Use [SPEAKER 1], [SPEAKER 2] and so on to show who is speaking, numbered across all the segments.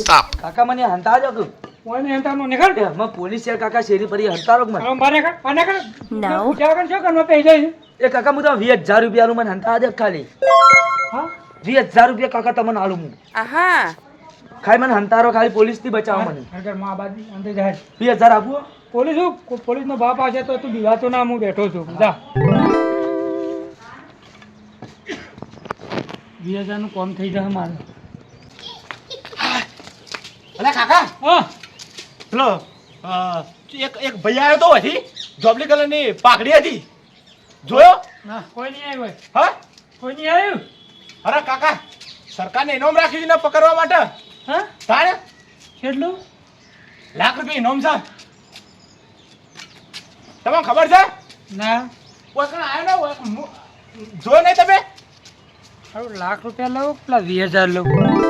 [SPEAKER 1] Stop.
[SPEAKER 2] કાકા મને હંતાજો કે
[SPEAKER 3] કોઈને એંતાનો નીકળ
[SPEAKER 2] કે મ પોલીસ છે કાકા શેરી પરી હંતારો કે મને?
[SPEAKER 3] મારે કા પાને કા
[SPEAKER 4] No.
[SPEAKER 3] પૂછ્યા વગર શું કરવા પૈસા જઈ
[SPEAKER 2] એ કાકા મુ તો 20000 રૂપિયા નું મને હંતા દે ખાલી.
[SPEAKER 3] હા?
[SPEAKER 2] 20000 રૂપિયા કાકા તમને આલુ મુ.
[SPEAKER 4] આહા.
[SPEAKER 2] ખાઈ મને હંતારો ખાલી પોલીસથી બચાવો મને.
[SPEAKER 3] અગરમાં બાજી અંદર જાય.
[SPEAKER 2] વીસ હજાર આપું
[SPEAKER 3] પોલીસ પોલીસ નો બાપ આજે તો તું દીવાતો ના હું બેઠો છું. જા. વીસ હજારનું કોમ થઈ જશે મારે.
[SPEAKER 5] અલા કાકા.
[SPEAKER 3] હા.
[SPEAKER 5] પેલો એક એક ભાઈ આવ્યો તો હતી જોબલી કલરની પાઘડી હતી. જોયો?
[SPEAKER 3] ના કોઈ નહીં આવ્યું
[SPEAKER 5] હા?
[SPEAKER 3] કોઈ નહીં આવ્યું?
[SPEAKER 5] અરે કાકા સરકારને ઇનામ રાખ્યું છે ને પકડવા માટે?
[SPEAKER 3] હા?
[SPEAKER 5] તારે
[SPEAKER 3] કેટલું?
[SPEAKER 5] લાખ રૂપિયા ઇનામ છે. તમને ખબર છે?
[SPEAKER 3] ના.
[SPEAKER 5] કોઈ કણ આવ્યો ને જોયો નહીં તમે?
[SPEAKER 3] લાખ રૂપિયા લઉં પેલા વીસ હજાર લઉં.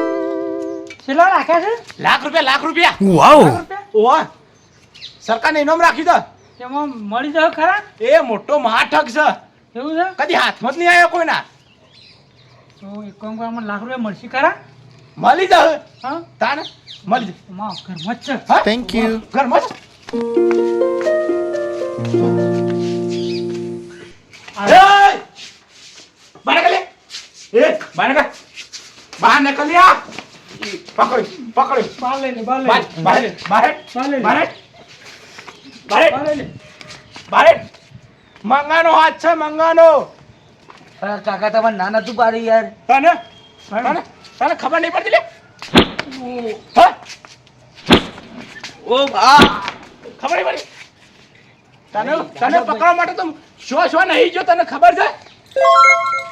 [SPEAKER 3] કેટલા રાખ્યા છે?
[SPEAKER 5] લાખ રૂપિયા લાખ રૂપિયા.
[SPEAKER 1] વાવ.
[SPEAKER 3] લાખ રૂપિયા?
[SPEAKER 5] ઓહ સરકારને ઇનામ રાખ્યું
[SPEAKER 3] એમાં મળી જાવ ખરા?
[SPEAKER 5] એ મોટો મહાઠગ છે.
[SPEAKER 3] એવું છે?
[SPEAKER 5] કદી હાથમાં જ નહીં આવ્યો કોઈના.
[SPEAKER 3] તો એક કામ કરો મને લાખ રૂપિયા મળશે ખરા?
[SPEAKER 5] મળી જાવ
[SPEAKER 3] હા?
[SPEAKER 5] તાને મળી
[SPEAKER 3] જાવમાં ઘરમાં જ છે?
[SPEAKER 1] Thank you.
[SPEAKER 5] ઘરમાં જ?
[SPEAKER 3] આ-
[SPEAKER 5] એ! બહાર નીકળ લે. એ, બહાર નીકળ. પકડ, પકડ.
[SPEAKER 3] બાર લઈ લે બાર લઈ
[SPEAKER 5] બહાર,
[SPEAKER 3] લે
[SPEAKER 5] બહાર, બહાર,
[SPEAKER 3] બાર બાર લઈ લે
[SPEAKER 5] બહાર. મંગાનો હાથ છે મંગાનો.
[SPEAKER 2] કાકા તમારે નાના તું પાડી યાર.
[SPEAKER 5] તને? તને? તને ખબર નહીં પડતી લે?
[SPEAKER 2] ઓ બા.
[SPEAKER 5] ખબર નહીં પડી તને તને પકડવા માટે તો શો શો નહીં જો તને ખબર છે?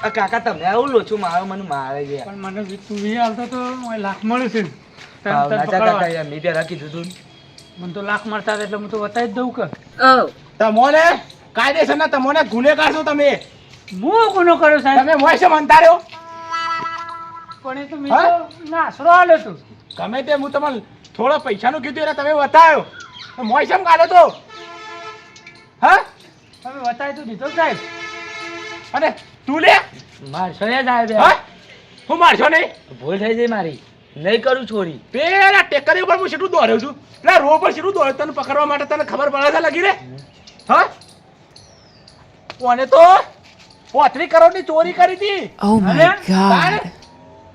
[SPEAKER 2] આ કાકા તમે આવું લોચું મારો મને મારે છે.
[SPEAKER 3] પણ મને તું વી આવતો તો લાખ મળે છે.
[SPEAKER 2] કાકા યાર મેં રાખી દીધું
[SPEAKER 3] મને તો લાખ મળતા એટલે હું તો બતાવી જ દઉં કે.
[SPEAKER 5] તમોને કાયદેસર ના તમોને ગુનેગાર છો તમે.
[SPEAKER 3] હું ગુનો કર્યો સાહેબ?
[SPEAKER 5] તમે મોય છે મનતા રહ્યો?
[SPEAKER 3] પણ એ તો મેં નાસરો આલ્યો તું.
[SPEAKER 5] ગમે તે હું તમને થોડો પૈસાનું કીધું એટલે તમે બતાવ્યો. મોય છે કાઢો તો. હા?
[SPEAKER 3] તમે બતાવી તો દીધો સાહેબ.
[SPEAKER 5] અને તું લે.
[SPEAKER 2] મારશો ને સાહેબ.
[SPEAKER 5] હા? હું મારશો નહીં?
[SPEAKER 2] ભૂલ થઈ જઈ મારી. નહીં કરું છોરી
[SPEAKER 5] પેલા ટેકરી ઉપર હું શીટું દોડ્યો છું. પેલા રો પર શીટું દોડ્યો તને પકડવા માટે તને ખબર પડે છે લગી રે હા? કોને તો? પોત્રી કરોડની ચોરી કરી હતી.
[SPEAKER 4] Oh
[SPEAKER 3] my
[SPEAKER 4] my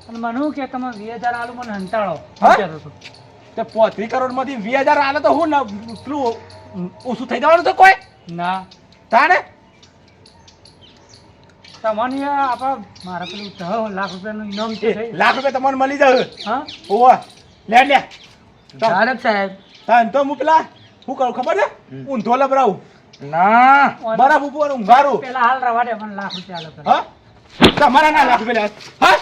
[SPEAKER 3] અને મને શું કે તમે વી હજાર આલુ મને હંતાળો
[SPEAKER 5] હા?
[SPEAKER 3] વિચારો તો.
[SPEAKER 5] તે પોત્રી કરોડમાંથી વીસ હજાર આલે તો હું પેલું ઓછું થઈ જવાનું તો કોઈ?
[SPEAKER 3] ના.
[SPEAKER 5] તાને
[SPEAKER 3] તમને આપણા મારા પેલું દહ લાખ રૂપિયાનું ઇનામ છે.
[SPEAKER 5] લાખ રૂપિયા તમને મળી જાય
[SPEAKER 3] હા?
[SPEAKER 5] ઓવા લે લે.
[SPEAKER 2] ધારક સાહેબ.
[SPEAKER 5] તાન તો હું પેલા શું કરું ખબર છે?
[SPEAKER 2] હું
[SPEAKER 5] ઊંધો લબરાવું.
[SPEAKER 2] ના.
[SPEAKER 5] બરાબર ઉપર ઊંઘારું.
[SPEAKER 3] પેલા હાલ રવા દે મને લાખ રૂપિયા આલો
[SPEAKER 5] હા? તમારા ના લાખ રૂપિયા. હા?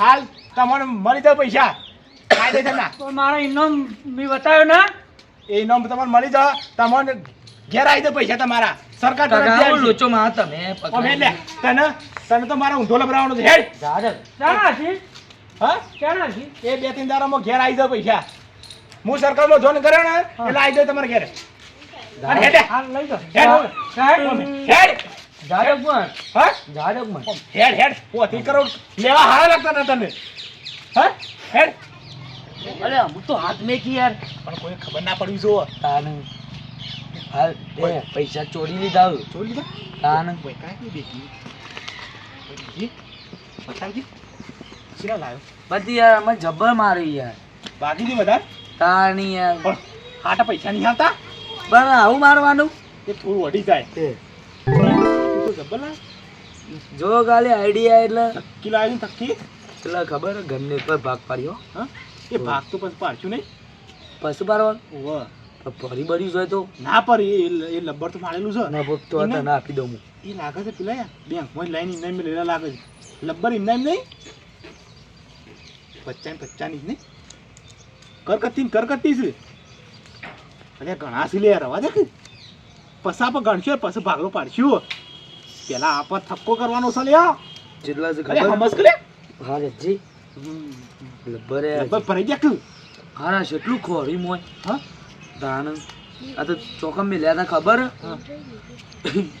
[SPEAKER 5] હાલ તમને મળી જાય પૈસા. કાયદેસર ના.
[SPEAKER 3] તો મારો ઇનામ મેં બતાવ્યો ના?
[SPEAKER 5] એ ઇનામ તમને મળી જાય. તમને ઘેર આવી જાય પૈસા તમારા. સરકાર તરફથી
[SPEAKER 2] લોચો માં તમે
[SPEAKER 5] ઓ મેં લે તને તને તો મારા ઊંધો લબરાવાનો છે. હેડ.
[SPEAKER 2] ઝાડક
[SPEAKER 3] ક્યાં છે
[SPEAKER 5] હા?
[SPEAKER 3] ક્યાં છે
[SPEAKER 5] એ બે ત્રણ દાડામાં ઘેર આવી જાય પૈસા. હું સરકારમાં જોન કર્યો ને એટલે આવી જાય તમારા ઘેર. અને હેડે.
[SPEAKER 3] હાલ લઈ જાઓ.
[SPEAKER 5] હેડ. હેડ.
[SPEAKER 2] ઝાડકમાં
[SPEAKER 5] હા?
[SPEAKER 2] ઝાડકમાં
[SPEAKER 5] હેડ હેડ. પોતી કરોડ લેવા હારા લાગતા ના તને. હા? હેડ.
[SPEAKER 2] અરે હું તો હાથ મેકી યાર.
[SPEAKER 5] પણ કોઈ ખબર ના પડવી જો
[SPEAKER 2] તાન. હાલ એ પૈસા ચોરી લીધા હવે.
[SPEAKER 5] ચોરી લીધા?
[SPEAKER 2] તાન.
[SPEAKER 5] ભાઈ કાંઈ બેઠી બતાવજી. શીરા લાવ્યો
[SPEAKER 2] બધી યાર અમે જબ્બર મારી યાર.
[SPEAKER 5] બાકી દી બધા
[SPEAKER 2] તાણી યાર.
[SPEAKER 5] પણ આટા પૈસા નહીં આવતા
[SPEAKER 2] બસ આવું મારવાનું?
[SPEAKER 5] એ થોડું વધી જાય. તું. જબ્બર લાવ.
[SPEAKER 2] જો ગાલે આઈડિયા એટલે.
[SPEAKER 5] થક્કી લાવી ને થક્કી
[SPEAKER 2] એટલે ખબર ઘરની ઉપર ભાગ પાડ્યો.
[SPEAKER 5] હા? એ ભાગ તો પછી પાડશું નહીં.
[SPEAKER 2] પશુ પાડવાનું.
[SPEAKER 5] ઓવ.
[SPEAKER 2] ફરી બરી જોઈએ તો?
[SPEAKER 5] ના પર એ એ લબ્બર તો મારેલું છે.
[SPEAKER 2] ના ભક્તો હતા ના આપી દઉં હું.
[SPEAKER 5] એ લાગે છે પેલા બેંકમાં લાઈન ઇનામ લેલા લાગે છે. લબ્બર ઇનામ નહીં? પચાસ પચાસ નહીં? કરકતી કરકતી છે. અરે ઘણા સી લે રવા દે કે. પસા પર ગણશે પછી ભાગલો પાડશું. પેલા આપ થક્કો કરવાનો છે લ્યા.
[SPEAKER 2] જેટલા છે ખબર?
[SPEAKER 5] સમજ કરે
[SPEAKER 2] હા રજી લબ્બરે
[SPEAKER 5] લબ્બર ભરાઈ ગયા કે?
[SPEAKER 2] હા જેટલું ખોરી મોય.
[SPEAKER 5] હા?
[SPEAKER 2] દાણ આ તો ચોકમ મેં લ્યા તા ખબર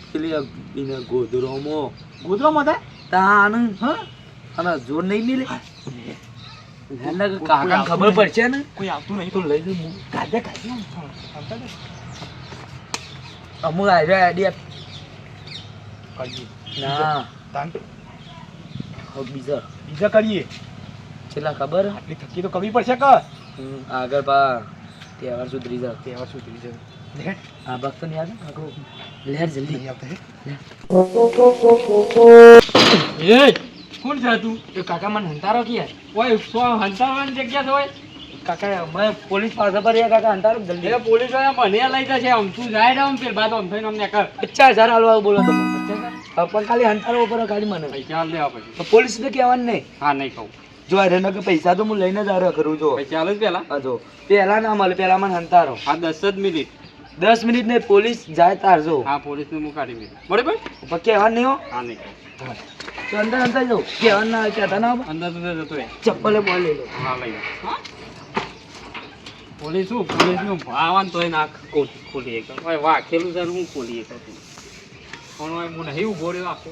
[SPEAKER 2] પેલી એને ગોદરોમાં
[SPEAKER 5] ગોદરો માં થાય
[SPEAKER 2] તાન
[SPEAKER 5] હા
[SPEAKER 2] અને જોર નહીં મિલે એને ખબર પડશે ને
[SPEAKER 5] કોઈ આવતું નહીં
[SPEAKER 2] તો લઈ હું
[SPEAKER 5] કાઢે કાઢે
[SPEAKER 2] અમુક આવ્યો આઈડિયા
[SPEAKER 5] કરીએ
[SPEAKER 2] ના બીજા
[SPEAKER 5] બીજા કરીએ
[SPEAKER 2] છેલ્લા ખબર
[SPEAKER 5] આટલી થકી તો કરવી પડશે કે
[SPEAKER 2] આગળ પા તહેવાર સુધરી જાવ.
[SPEAKER 5] તહેવાર સુધરી લે.
[SPEAKER 2] આ ભક્ત ને યાદ આગળ લહેર જલ્દી.
[SPEAKER 5] નહીં આવતા હે.
[SPEAKER 6] એ કોણ છે તું?
[SPEAKER 2] એ કાકા મને હંતારો કે
[SPEAKER 6] ઓય સો હંતાવાની જગ્યા તો હોય
[SPEAKER 2] કાકા મેં પોલીસ પાસે પર કાકા હંતારો જલ્દી.
[SPEAKER 6] એ પોલીસવાળા મને લઈ જશે આમ તું જાય ને આમ પેલ બાદ આમ થઈને અમને કર.
[SPEAKER 2] પચાસ હજાર હાલવા બોલો તો પણ ખાલી હંતારો ઉપર ખાલી મને.
[SPEAKER 6] પૈસા લેવા પછી.
[SPEAKER 2] પોલીસ ને કહેવાનું નહીં.
[SPEAKER 6] હા નહીં કહું.
[SPEAKER 2] જો અરે ન કે પૈસા તો હું લઈને જ આવ્યો કરું જો.
[SPEAKER 6] પૈસા આલો પેલા?
[SPEAKER 2] હા જો. પેલા ના મળે પેલા મને હંતારો.
[SPEAKER 6] હા દસ જ મિનિટ.
[SPEAKER 2] દસ મિનિટ ને પોલીસ જાય તાર જો.
[SPEAKER 6] હા પોલીસને હું કાઢી મિનિટ બરાબર?
[SPEAKER 2] પણ કહેવાનું નહીં હો.
[SPEAKER 6] હા નહીં.
[SPEAKER 2] તો અંદર અંદર જો. કહેવાનું ના કહેતા ના.
[SPEAKER 6] અંદર તો જતો
[SPEAKER 2] ચપ્પલે બોલ લઈ લો.
[SPEAKER 6] હા લઈ હા પોલીસ શું? પોલીસનું ભાવાન તોય નાખ. ખોલી એક. વાહ ખેલું છે હું ખોલી એક પણ હું નહીં ઊભો રહ્યો આખો.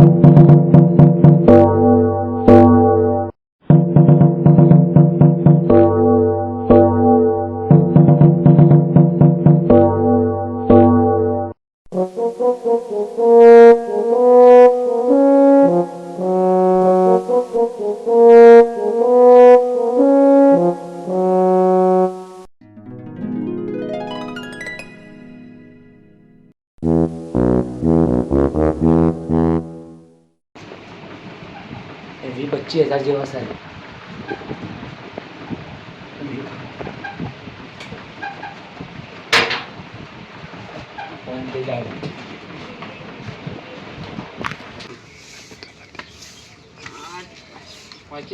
[SPEAKER 2] એવી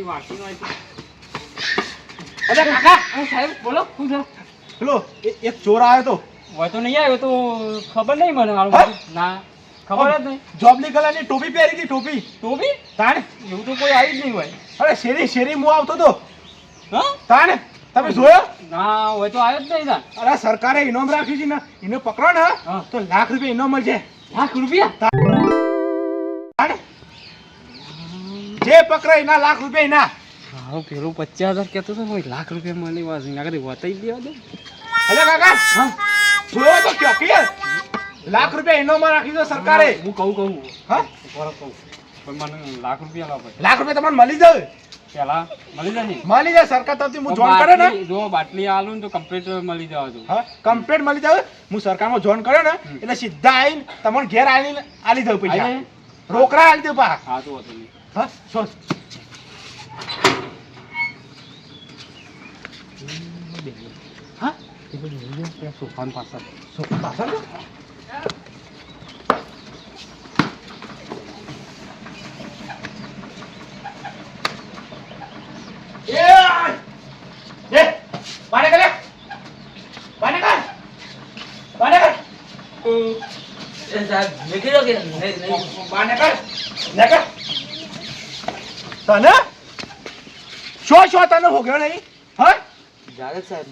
[SPEAKER 6] વાંચી અરે કાકા સાહેબ બોલો શું છે
[SPEAKER 5] પેલો એક ચોર આવ્યો તો.
[SPEAKER 6] હોય તો નહીં આવ્યો તો ખબર નહીં મને ના ખબર જ નહીં.
[SPEAKER 5] જોબલી કલરની ટોપી પહેરી હતી ટોપી.
[SPEAKER 6] ટોપી?
[SPEAKER 5] તાણ.
[SPEAKER 6] એવું તો કોઈ આવી જ નહીં હોય.
[SPEAKER 5] અરે શેરી શેરી હું આવતો તો.
[SPEAKER 6] હા?
[SPEAKER 5] તાણ તમે જોયો?
[SPEAKER 6] ના હોય તો આવ્યો જ નહીં તાણ.
[SPEAKER 5] અરે સરકારે ઇનામ રાખ્યું છે ને એને પકડો ને તો લાખ રૂપિયા ઇનામ મળશે.
[SPEAKER 6] લાખ રૂપિયા?
[SPEAKER 5] જે પકડાય એના લાખ રૂપિયા એના
[SPEAKER 6] હા પેલું પચાસ હજાર કહેતો હતો ભાઈ લાખ રૂપિયા મળી વાત આગળ કરી વતાઈ દેવા દે.
[SPEAKER 5] અલે કાકા
[SPEAKER 6] હા
[SPEAKER 5] તો ચોકી લાખ રૂપિયા ઇનામમાં રાખી દો સરકારે.
[SPEAKER 6] હું કહું કહું.
[SPEAKER 5] હા?
[SPEAKER 6] બરાબર કહું. પણ મને લાખ રૂપિયા લાવો
[SPEAKER 5] લાખ રૂપિયા તમને મળી જાય.
[SPEAKER 6] પેલા મળી જાય
[SPEAKER 5] મળી જાય સરકાર તરફથી હું જોઈન કરે ને.
[SPEAKER 6] જો બાટલી આલું ને તો કમ્પ્લીટ મળી જવા
[SPEAKER 5] હા કમ્પ્લેટ મળી જાય. હું સરકારમાં જોઈન કર્યો ને એટલે સીધા આવીને તમને ઘેર આવીને આલી દઉં પૈસા. રોકડા આલી દઉં પા.
[SPEAKER 6] હા તો હતું
[SPEAKER 5] હા શું હા
[SPEAKER 6] સોફાન પાછળ
[SPEAKER 5] પાછળ? એ કર બાને કર બાને કર
[SPEAKER 2] એ સાહેબ મેકી દો કે નહીં નહીં
[SPEAKER 5] બાને કર ને કર તને? શું શું તને હોગ્યો નહીં? હા?
[SPEAKER 2] જાગત જ સાહેબ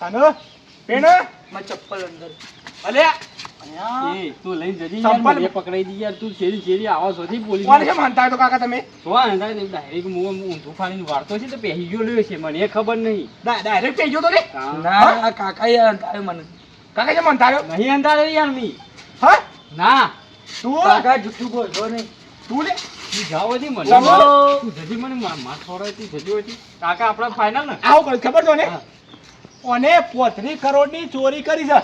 [SPEAKER 5] તને? પેણ?
[SPEAKER 2] માં ચપ્પલ અંદર.
[SPEAKER 5] અલે!
[SPEAKER 6] એ તું લઈ જજી યાર મને પકડાઈ દી યાર તું શેરી શેરી આવો છો પોલીસ
[SPEAKER 5] કોને છે માનતા તો કાકા તમે?
[SPEAKER 6] જોવા ને ડાયરેક્ટ હું ઊંધું ફાડીને વાળતો છે તો પહેરી ગયો લ્યો છે મને એ ખબર નહીં.
[SPEAKER 5] ડાયરેક્ટ ગયો તો ને
[SPEAKER 2] ના કાકા યાર અંતારે મને
[SPEAKER 5] કાકા માનતા
[SPEAKER 6] નહીં અંધારે યાર મી.
[SPEAKER 5] હા?
[SPEAKER 6] ના.
[SPEAKER 5] તું?
[SPEAKER 2] કાકા જુઠ્ઠું બોલશો નહીં.
[SPEAKER 5] તું લે?
[SPEAKER 6] જાવ હતી મને. તું જજી મને માર માર છોડાતી જજી હતી કાકા આપણા ફાઇનલ ને.
[SPEAKER 5] આવું કર્યું ખબર તો ને
[SPEAKER 6] હા.
[SPEAKER 5] અને કરોડની ચોરી કરી છે?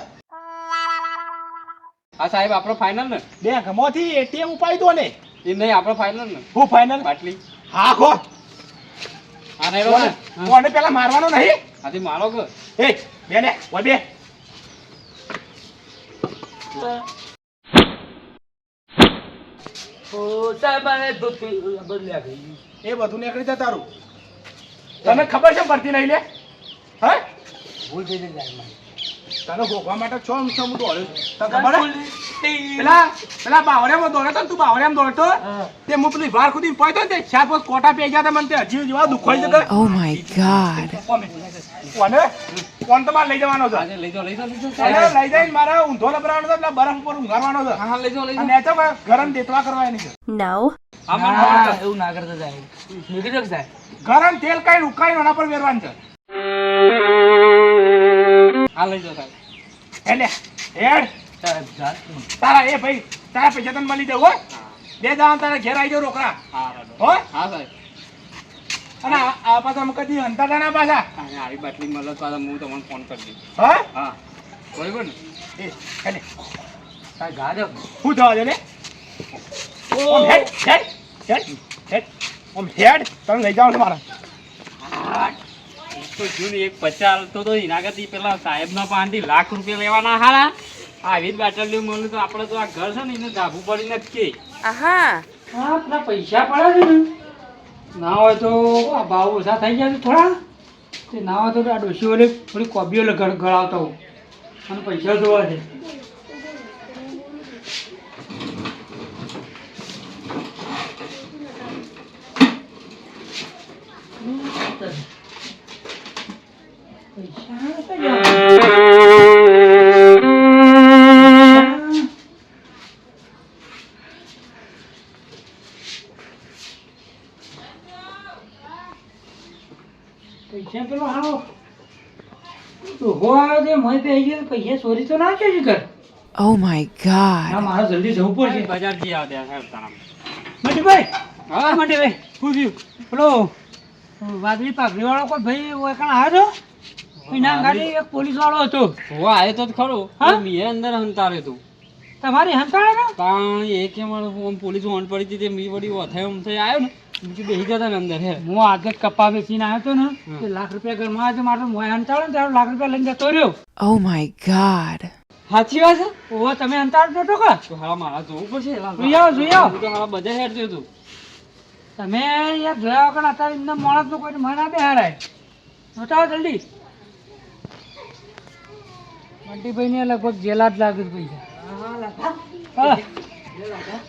[SPEAKER 6] આ સાહેબ આપણો ફાઇનલ ને.
[SPEAKER 5] બેંકમાંથી એટીએમ ઉપાડી દો ને.
[SPEAKER 6] એ નહીં આપણો ફાઇનલ ને.
[SPEAKER 5] હું ફાઇનલ
[SPEAKER 6] બાટલી
[SPEAKER 5] હા ખો.
[SPEAKER 6] આ નહીં
[SPEAKER 5] કોને? પેલા મારવાનો નહીં?
[SPEAKER 6] આથી મારો કે.
[SPEAKER 5] એ બે ને ઓય બે
[SPEAKER 2] ઓ સાહેબ આને દૂધ પી- બદલ્યા ગઈ
[SPEAKER 5] એ બધું નીકળી જાય તારું. તને ખબર છે પડતી નહીં લે? હા?
[SPEAKER 2] ભૂલ થઈ જાય.
[SPEAKER 5] તને ભોગવા માટે છો છો હું દોડ્યો છું. તને ખબર? પેલા પેલા બાવળિયામાં દોડતો ને તું બાવળિયામાં દોડતો? તે હું પેલી વાર ખુદી પડ્યો ને તે ચાર પાંચ કોટા પી ગયા મને તે હજી જેવા દુખાઈ જતો.
[SPEAKER 4] ઓ માય ગોડ
[SPEAKER 5] કોને? કોને? કોણ તમારે લઈ જવાનો છે?
[SPEAKER 6] લઈ જાઓ લઈ જાઓ લઈ
[SPEAKER 5] જઈને મારે ઊંધો લબરાવાનો છે એટલે બરફ ઉપર ઊંઘાડવાનો છે.
[SPEAKER 6] હા હા લઈ જાઓ લઈ જાઓ.
[SPEAKER 5] અને તો ગરમ દેતવા કરવા એની છે.
[SPEAKER 6] ખબર છે.
[SPEAKER 3] એવું ના કરતા જાય. નીકળી જાવ જાય.
[SPEAKER 5] ગરમ તેલ કઈ ઉકાઈ એના પર વેરવાનું છે.
[SPEAKER 6] હા લઈ જાઓ સાહેબ
[SPEAKER 5] એટલે હેડ. તારા એ ભાઈ તારા પૈસા તને મળી દઉં હો. બે દામ તારા ઘેર આવી જાવ રોકડા.
[SPEAKER 6] હા.
[SPEAKER 5] હો
[SPEAKER 6] હા સાહેબ
[SPEAKER 5] અને આ- પાછા કદી હંતા ના પાછા.
[SPEAKER 6] આવી બાટલી મળે પાછા હું તમને ફોન કરી દઈશ.
[SPEAKER 5] હા?
[SPEAKER 6] હા. બરોબર ને?
[SPEAKER 5] એ એટલે
[SPEAKER 3] તારે ગાજો
[SPEAKER 5] શું થવા દે ને ઓમ હેડ હેડ હેડ હેડ. ઓમ હેડ તને લઈ જાઓ મારા.
[SPEAKER 6] તો જૂન એક પચાસ તો તો એના કરતી પેલા સાહેબના પાસેથી લાખ રૂપિયા લેવાના હારા. આવી જ બાટલીઓ મળ્યું તો આપણે તો આ ઘર છે ને એને ધાબુ પડીને નથી કે.
[SPEAKER 3] હા પેલા પૈસા પડે છે ને. ના હોય તો આ ભાવ ઓછા થઈ ગયા છે થોડા. તે ના હોય તો આ ડોશીઓને થોડી કોબીઓ ગળાવતો હોઉં અને પૈસા જોવા છે. ડોહો આવ્યો તે મય પે ગયો પૈસા ચોરી તો ના કરી કર
[SPEAKER 4] Oh my
[SPEAKER 3] ના મારે જલ્દી જવું પડશે.
[SPEAKER 6] બજાર જઈ આવ્યા ત્યાં સાહેબ તારા
[SPEAKER 3] મંટીભાઈ
[SPEAKER 6] હા?
[SPEAKER 3] હા મંટીભાઈ શું વાદળી પાઘડી વાળો કોઈ ભાઈ ઓળખાણ આવ્યો તો ના ગાડી એક પોલીસ વાળો હતો.
[SPEAKER 6] હો આવ્યો તો જ ખરો.
[SPEAKER 3] હા?
[SPEAKER 6] મેં અંદર હંતારે તું.
[SPEAKER 3] તમારી હંતાળે ને
[SPEAKER 6] કારણ એ કે મારે પોલીસ ઓન પડી હતી તે મી વળી ઓથાય આમ થઈ આવ્યો ને. બીજું બેસી જતા ને અંદર હે.
[SPEAKER 3] હું આગળ કપા વેચીને આવ્યો હતો ને. તે લાખ રૂપિયા ઘરમાં આવ્યો મારે મોય હંતાળે ને લાખ રૂપિયા લઈને જતો રહ્યો.
[SPEAKER 4] Oh my god.
[SPEAKER 6] સાચી વાત છે?
[SPEAKER 3] ઓહો તમે હંતાળતો હતો કે
[SPEAKER 6] હાલા મારા જોવું પડશે
[SPEAKER 3] જોઈ આવો જોઈ આવો.
[SPEAKER 6] તો હાલા બધે હેડ થયો તું.
[SPEAKER 3] તમે યાર જોયા વગર અત્યારે એમને માણસ તો કોઈ મને બે હારાય. બતાવો જલ્દી. બંટીભાઈ ને લગભગ જેલા જ લાગે પૈસા. હા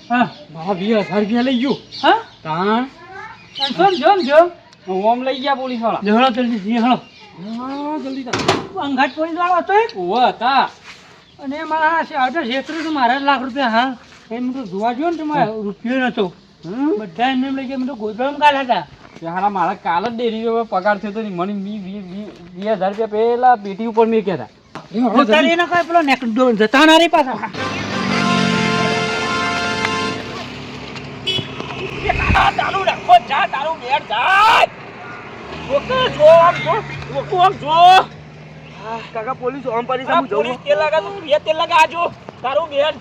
[SPEAKER 3] હા.
[SPEAKER 6] મારા વીસ હજાર રૂપિયા લઈ ગયું.
[SPEAKER 3] હા?
[SPEAKER 6] તાણ
[SPEAKER 3] જોમ જોમ જોમ
[SPEAKER 6] હું આમ લઈ ગયા પોલીસવાળા.
[SPEAKER 3] જહળો જલ્દી જહળો
[SPEAKER 6] જલ્દી તાણ
[SPEAKER 3] પોલીસ વાળો હતો એ.
[SPEAKER 6] ઓવા હતા.
[SPEAKER 3] અને મારા આવતો છેતરું તો મારા લાખ રૂપિયા હા. એમ તો જોવા જો ને તો રૂપિયો નતો. બધા એમને એમ લઈ ગયા મેં તો ગોદડામાં ગાલ હતા.
[SPEAKER 6] મારા કાલ જ ડેરી પગાર થયો તો નહીં મને વી વી વી હજાર રૂપિયા પેલા પેટી ઉપર મેં કહેતા
[SPEAKER 3] જતા ને પાછા.
[SPEAKER 5] ચાલુ જા તારું ઘેર જાય ઓકે જો આમ જો ઓકે આમ જો. કાકા પોલીસ ઓમ પડી સામુ જવું પોલીસ તેલ લગા તું બે તેલ લગા આજો તારું ઘેર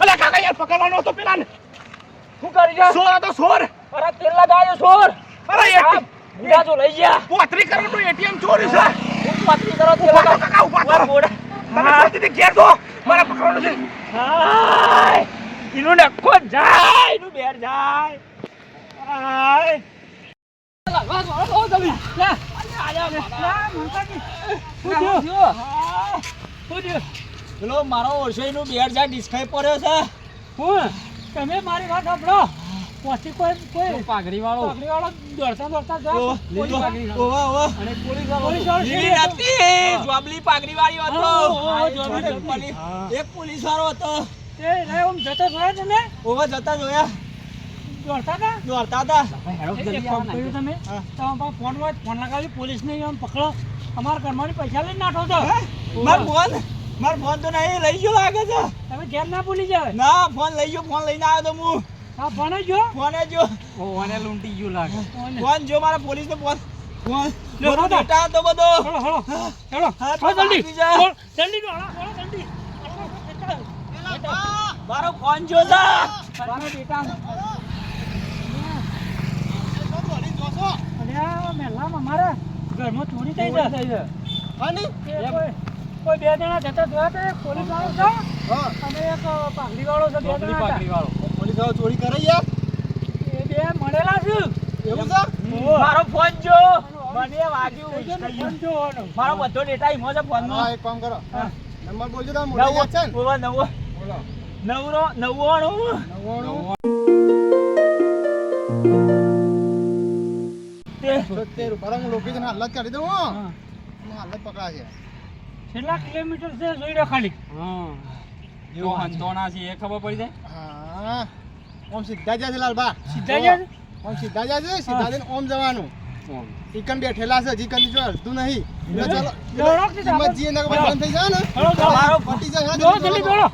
[SPEAKER 5] અલે કાકા યાર પકડવાનો હતો પેલા ને શું કરી જા? સોર તો સોર. અરે તેલ લગાયો સોર. અરે એટીએમ બુડા જો લઈ ગયા. પોતરી કરો તો એટીએમ ચોરી છે. હું પોતરી કરો તેલ લગા કાકા ઊભા બોડા તમે શાંતિથી ઘેર દો મારે પકડવાનું છે. હાય. એનું નખો જાય એનું બેર જાય. હાય પેલો મારો ઓરસોઈનું બેર જાય ડિસ્કાઈ પડ્યો છે.
[SPEAKER 3] હું તમે મારી વાત સાંભળો. પછી કોઈ કોઈ
[SPEAKER 6] પાઘડી વાળો
[SPEAKER 3] પાઘડી વાળો દોડતા દોડતા જાય.
[SPEAKER 5] ઓવા,
[SPEAKER 3] પોલીસ પાઘડી
[SPEAKER 5] ઓવા, ઓવા.
[SPEAKER 3] અને પોલીસ વાળો
[SPEAKER 5] લીલી
[SPEAKER 3] હતો.
[SPEAKER 5] જોબલી પાઘડી વાળી. એક પોલીસ વાળો હતો.
[SPEAKER 3] એ જતા જોયા તમે
[SPEAKER 5] ઓવા જતા જોયા.
[SPEAKER 3] દોડતા હતા?
[SPEAKER 5] દોડતા હતા.
[SPEAKER 3] તમે? પાસે ફોન હોય ફોન લગાવી પોલીસને આમ પકડો. અમારા ઘરમાંથી પૈસા લઈને નાખો તો
[SPEAKER 5] માર ફોન માર ફોન તો નહીં લઈ ગયો લાગે છે.
[SPEAKER 3] તમે ઘેર ના ભૂલી જાવ
[SPEAKER 5] ના ફોન લઈ ગયો ફોન લઈને આવ્યો તો હું.
[SPEAKER 3] હા ફોન જો.
[SPEAKER 5] ફોન જો.
[SPEAKER 6] ઓવાને લૂંટી ગયું લાગે.
[SPEAKER 5] ફોન જો મારા પોલીસ નો ફોન ફોન બધો.
[SPEAKER 3] જલ્દી.
[SPEAKER 5] મારો ફોન જો છે
[SPEAKER 3] મારો. બેટા મહેલામાં ઘરમાં ચોરી થઈ જાય કોઈ- કોઈ બે જણા જતા જોયા તો? એક પોલીસ વાળો છે? અને એક પાઘડી વાળો છે બે જણા
[SPEAKER 6] પાઘડી વાળો
[SPEAKER 5] પોલીસ વાળો ચોરી કરે યાર
[SPEAKER 3] એ બે મળેલા છે.
[SPEAKER 5] એવું છે? મારો ફોન જો.
[SPEAKER 2] મને વાગ્યું. મારો બધો ડેટા ઈમો છે
[SPEAKER 7] ફોનમાં એક કામ કરો. નંબર બોલજો મોટી
[SPEAKER 2] નવો
[SPEAKER 7] છે ને?
[SPEAKER 2] નવો. નવરો નવ્વાણું
[SPEAKER 7] નવ્વાણું
[SPEAKER 2] તે
[SPEAKER 7] છોતેર બરાબર હું લોકેશન હાલ જ કરી દઉં હો.
[SPEAKER 3] હા.
[SPEAKER 7] અને પકડાશે
[SPEAKER 3] કેટલા કિલોમીટર છે જોઈ લો ખાલી.
[SPEAKER 2] એવું હંતોણા છે એ ખબર પડી જાય?
[SPEAKER 7] હા. ઓમ સીધા જાય લાલબા
[SPEAKER 3] સીધા જાય
[SPEAKER 7] ઓમ સીધા જાય સીધા જઈને ઓમ જવાનું. ચિકન બેઠેલા છે ચિકન જો હલતું નહીં. ચાલો.
[SPEAKER 3] દોડો કે
[SPEAKER 7] જીએ ને બંધ થઈ જાય ને. ફટી જાય
[SPEAKER 3] દોડો, જલ્દી દોડો.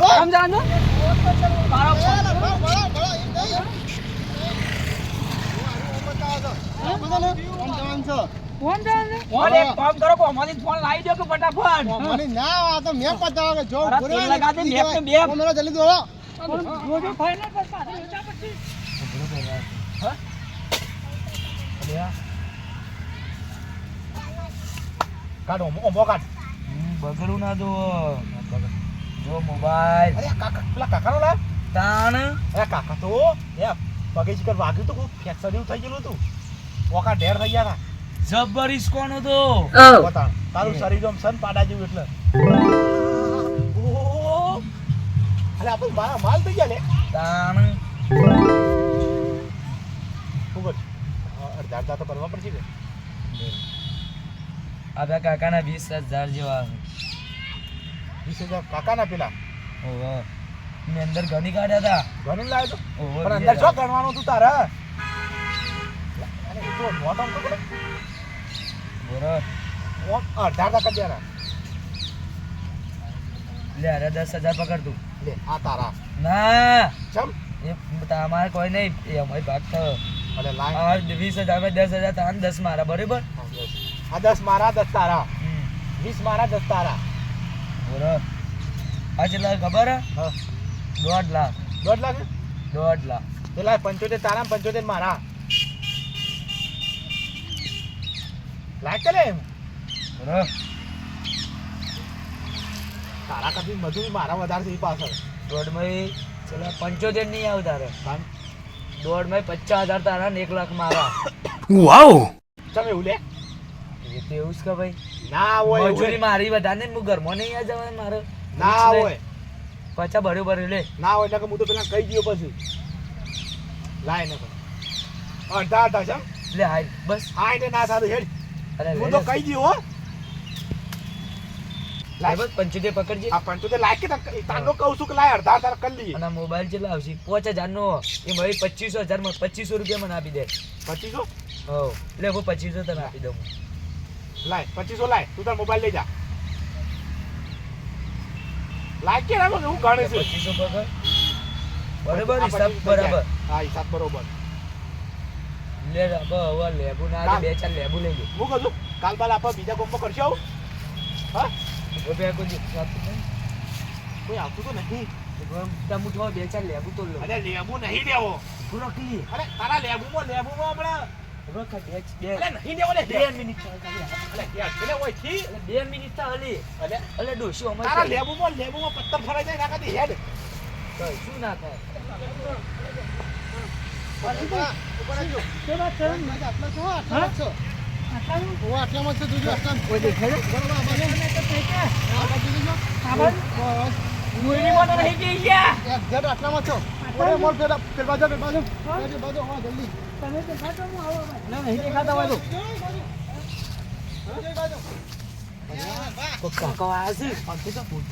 [SPEAKER 3] મોં? મારો. ફોન જવાનું?
[SPEAKER 2] ફોન એક કામ કરો અમારી ફોન લાવી દો કે ફટાફટ
[SPEAKER 7] મને ના આ તો મેં પતાવો કે જો ને
[SPEAKER 2] લગા દે. મેપ.
[SPEAKER 7] ઓમ એનો જલ્દી દોડો
[SPEAKER 3] ફોન જોજો, final પર પાછી વેચા પછી.
[SPEAKER 5] કાઢ ઓમો ઓમો કાઢ.
[SPEAKER 2] બગડું ના દો જો મોબાઈલ.
[SPEAKER 5] અરે કાકા પેલા કાકાનો લા
[SPEAKER 2] તાણ.
[SPEAKER 5] અરે કાકા તો એ પગે ચીકર વાગ્યું તો કોઈ ફ્રેક્ચર એવું થઈ ગયેલું હતું. ઓકા ઢેર થઈ ગયા હતા.
[SPEAKER 2] જબરીશ કોણ હતો?
[SPEAKER 5] બતા તારું શરીર આમ સન પાડા જેવું એટલે. અરે આપણે મારા માલ થઈ ગયા લે.
[SPEAKER 2] તાણ.
[SPEAKER 5] ખૂબ જ અડધા અડધા તો ભરવા પડશે કે?
[SPEAKER 2] આપણા કાકાના વીસ હજાર જેવા
[SPEAKER 5] વીસ હજાર? કાકાના પેલા?
[SPEAKER 2] ઓહો. મેં અંદર ગણી કાઢ્યા
[SPEAKER 5] ઘણી લાવ્યો તો?
[SPEAKER 2] ઓહો,
[SPEAKER 5] પણ અંદર શું ગણવાનું હતું તારે?
[SPEAKER 2] હતા?
[SPEAKER 5] અડધા
[SPEAKER 2] લે અરે દસ હજાર પકડ તું.
[SPEAKER 5] લે આ તારા.
[SPEAKER 2] ના.
[SPEAKER 5] ચમ.
[SPEAKER 2] એ તમારે કોઈ નહીં એ અમારી ભાગ થયો.
[SPEAKER 5] લાય.
[SPEAKER 2] વીસ હજાર દસ હજાર તાન દસ મારા બરોબર?
[SPEAKER 5] આ દસ મારા દસ તારા. વીસ મારા દસ તારા.
[SPEAKER 2] બોલો. આજે કેટલા ખબર? દોઢ લાખ.
[SPEAKER 5] દોઢ લાખ
[SPEAKER 2] દોઢ લાખ.
[SPEAKER 5] પેલા પંચોતેર તારા ને પંચોતેર મારા. લાખ કે એમ?
[SPEAKER 2] બરોબર
[SPEAKER 5] તારા કદી મજૂરી મારા વધારે છે એ પાછળ.
[SPEAKER 2] દોઢમાં ચલા પંચોતેર નહીં આવતા રે.
[SPEAKER 5] કામ
[SPEAKER 2] દોઢમાં પચાસ હજાર તારા ને એક લાખ મારા.
[SPEAKER 5] ચમ એવું લે?
[SPEAKER 2] એ તો એવું જ કે ભાઈ.
[SPEAKER 5] ના હોય
[SPEAKER 2] મજૂરી મારી વધારે હું ઘરમાં નહીં આ જવાનું મારે.
[SPEAKER 5] ના હોય.
[SPEAKER 2] પચા બરોબર લે.
[SPEAKER 5] ના હોય એટલે હું તો પેલા કહી દઉં પછી. લાય ને પણ. અડધા અડધા છે
[SPEAKER 2] લે હાલ બસ.
[SPEAKER 5] હા એટલે ના સારું હેડ.
[SPEAKER 2] અરે
[SPEAKER 5] હું તો
[SPEAKER 2] લે.
[SPEAKER 5] કહી દઉં હો.
[SPEAKER 2] પંચોતેર પકડજે.
[SPEAKER 5] આ પંચોતેર લાય કે તાર- કહું છું કે લાય અડધા અડધા કરી લઈએ.
[SPEAKER 2] અને મોબાઈલ જેટલા આવશે પાંચ હજાર નો એ ભાઈ પચીસો હજારમાં પચીસો રૂપિયા મને આપી દે.
[SPEAKER 5] પચીસો?
[SPEAKER 2] હો એટલે હું પચીસો તને આપી દઉં.
[SPEAKER 5] લાય પચીસો લાય તું તાર મોબાઈલ લઈ જા. લાય કે રાખો હું ગણે છે.
[SPEAKER 2] પચીસો બરાબર હિસાબ બરાબર.
[SPEAKER 5] હા હિસાબ બરોબર.
[SPEAKER 2] લે હવે હવે લેબુ ના બે ચાર લેબુ લઈ લે.
[SPEAKER 5] હું કહું કાલ બાલ આપણે બીજા કોમ્પો કરશો આવું? હા?
[SPEAKER 2] રૂપિયા કોઈ.
[SPEAKER 5] કોઈ આવતું તો નહીં.
[SPEAKER 2] ટમુટમાં બે ચાર લેબુ તો લો.
[SPEAKER 5] અરે લેબુ નહીં લેવો
[SPEAKER 2] પૂરો
[SPEAKER 5] અરે તારા લેબુમાં લેબુમાં હમણાં
[SPEAKER 2] રોકા બે બે
[SPEAKER 5] અરે નહીં લેવો લે
[SPEAKER 2] બે મિનિટથી બે મિનિટ તો હલી
[SPEAKER 5] અરે
[SPEAKER 2] અલે ડોશી અમારે
[SPEAKER 5] તારા લેબુમાં લેબુમાં પત્તર ફરાઈ જાય ના કાંથી હેડ
[SPEAKER 2] તો શું ના થાય
[SPEAKER 7] આટલામાં છે, જોજો, મોટો આ. આ.
[SPEAKER 3] આ
[SPEAKER 2] તો નહીં ગઈ ગયા
[SPEAKER 7] એકઝેટ આટલામાં છો. ઓરે, મોર પેલા- પેલા બાજુ, પેલા બાજુ. પેલા બાજુ, હા, જલ્દી.
[SPEAKER 3] તમે દેખાતો હું આવો
[SPEAKER 2] ના નહીં દેખાતા તો
[SPEAKER 7] બાજુ.
[SPEAKER 2] કાકા આયા છે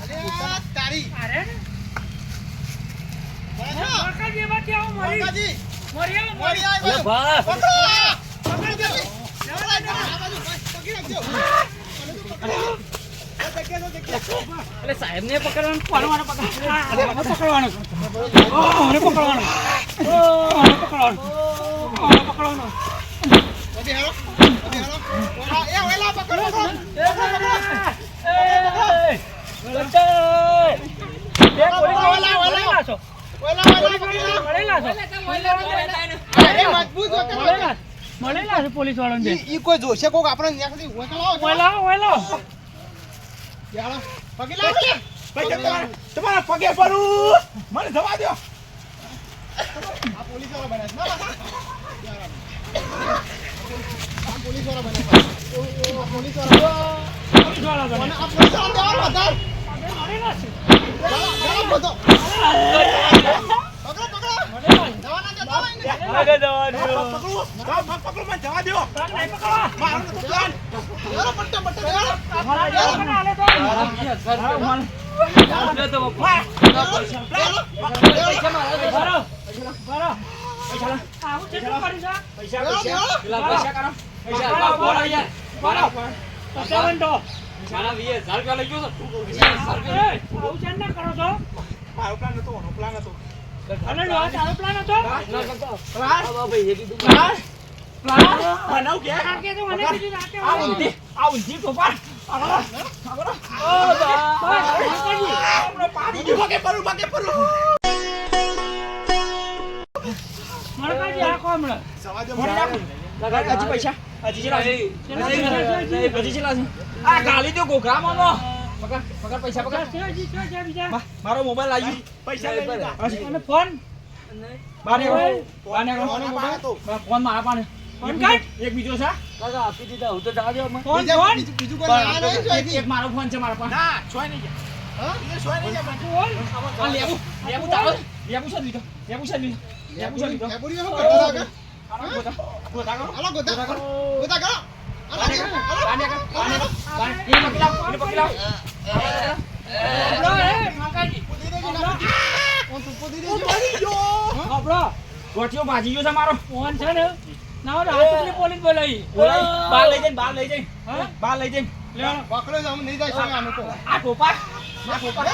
[SPEAKER 7] અરે, આ તારી.
[SPEAKER 3] અરે ને.
[SPEAKER 7] બાજુ.
[SPEAKER 3] કાકા આવો મરી.
[SPEAKER 7] કાકાજી,
[SPEAKER 3] મરી આવો,
[SPEAKER 7] મરી. આ
[SPEAKER 2] બા
[SPEAKER 7] પકડો. પકડો જલ્દી. આ બાજુ, આ બાજુ, બસ, પકડી રાખજો.
[SPEAKER 2] સાહેબ ને પકડવાનું
[SPEAKER 3] પકડવાનો. પકડવાનો. પકડવાનો. પકડવાનો.
[SPEAKER 7] ઓલા, ઓલા
[SPEAKER 3] મરેલા છો.
[SPEAKER 7] ઓલા, ઓલા,
[SPEAKER 3] પોલીસ વાળાને બે.
[SPEAKER 7] ઈ- કોઈ જોશે કોક આપણે ન્યાકથી ઊભો કરાવો છો.
[SPEAKER 3] ઓયલા, ઓયલા.
[SPEAKER 7] યાર, પગે લાગો
[SPEAKER 5] તમારા પગે પડું. મને જવા દો
[SPEAKER 7] આ પોલીસવાળા બન્યા. યાર, આ બન્યા છે. ઓ, ઓ, આ પોલીસવાળા.
[SPEAKER 3] પોલીસવાળા બને.
[SPEAKER 7] અને આ પોલીસવાળા દેવાનો વધાર. ચાલો, ચાલો, બધો. પકડો, પકડો. જવાના છે, જવાના છે.
[SPEAKER 5] પકડું પકડું પકડું મને જવા દો મારું તો પ્લાન
[SPEAKER 7] ચાલો, પટ્ટો, પટ્ટો, ચાલો. ચાલો, ચાલો.
[SPEAKER 5] મારો પ્લાન હતો ઓનો પ્લાન હતો બનાવ કે આ ઊંધી આ ઊંધી ટોપા પાડી પગે પડું પગે પડું જવા દો મને
[SPEAKER 2] હજી પૈસા હજી ચેલા હજી ચેલા આ ગાલી દો ગોખરામાં પકડ પકડ પૈસા પકડ. મારો મોબાઈલ આવ્યો
[SPEAKER 5] પૈસા અને
[SPEAKER 3] ફોન
[SPEAKER 2] બારે
[SPEAKER 5] મોબાઈલ
[SPEAKER 2] ફોન મારા પાસે
[SPEAKER 3] ફોન
[SPEAKER 2] એક એક બીજો છે.
[SPEAKER 3] ફોન ફોન
[SPEAKER 2] એક મારો ફોન છે મારા પાસે.
[SPEAKER 5] ના છોય નહીં
[SPEAKER 7] હા?
[SPEAKER 5] એ છોય નહીં જા
[SPEAKER 2] આ લેબુ. લેબુ ચાલો. લેબુ છે લીધો. લેબુ છે લીધો. લેબુ છે લીધો.
[SPEAKER 7] ફેબ્રુઆરી શું કરતા હતા કે?
[SPEAKER 2] ગોતા. ગોતા.
[SPEAKER 7] ગોતા કરો. ગોતા કરો.
[SPEAKER 2] ગોઠિયો ભાજી ગયો છે મારો
[SPEAKER 3] ફોન છે ને ના તો પોલીસ બોલાઈ
[SPEAKER 2] બોલાઈ બાર લઈ જઈને બાર લઈ જઈ
[SPEAKER 3] હા?
[SPEAKER 2] બાર લઈ જઈને
[SPEAKER 3] લે
[SPEAKER 7] પકડો જ, નહીં જાય છે આનો તો.
[SPEAKER 2] આ ટોપા આ ટોપા.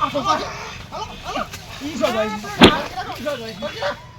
[SPEAKER 2] આ ટોપા. ઈ જો જોઈ ઓલે ઈ જો જોઈ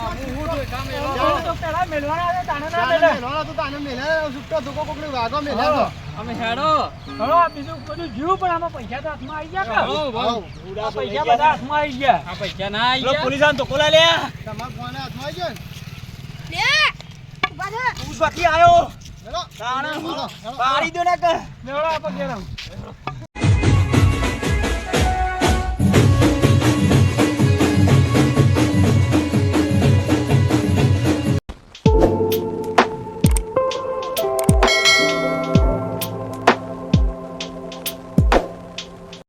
[SPEAKER 2] આવી
[SPEAKER 3] તો મેલવાના હતા, તાને ના.
[SPEAKER 7] મેલવાનો હતો, તાને મેલે. છૂટો ધોકો કોકને વાગો મેલે તો.
[SPEAKER 3] હેડો હેડો બીજું બધું જીવ પણ આમાં પૈસા તો હાથમાં આવી ગયા કે? પૈસા બધા હાથમાં આવી ગયા
[SPEAKER 6] આ પૈસા ના આવી ગયા
[SPEAKER 2] પોલીસ તો કોલા લે
[SPEAKER 7] તમારા ફોન હાથમાં આવી ગયો ને?
[SPEAKER 2] તું બાકી આયો
[SPEAKER 7] હેડો.
[SPEAKER 2] પાડી દો ને કે
[SPEAKER 3] હેડો આપો આવો.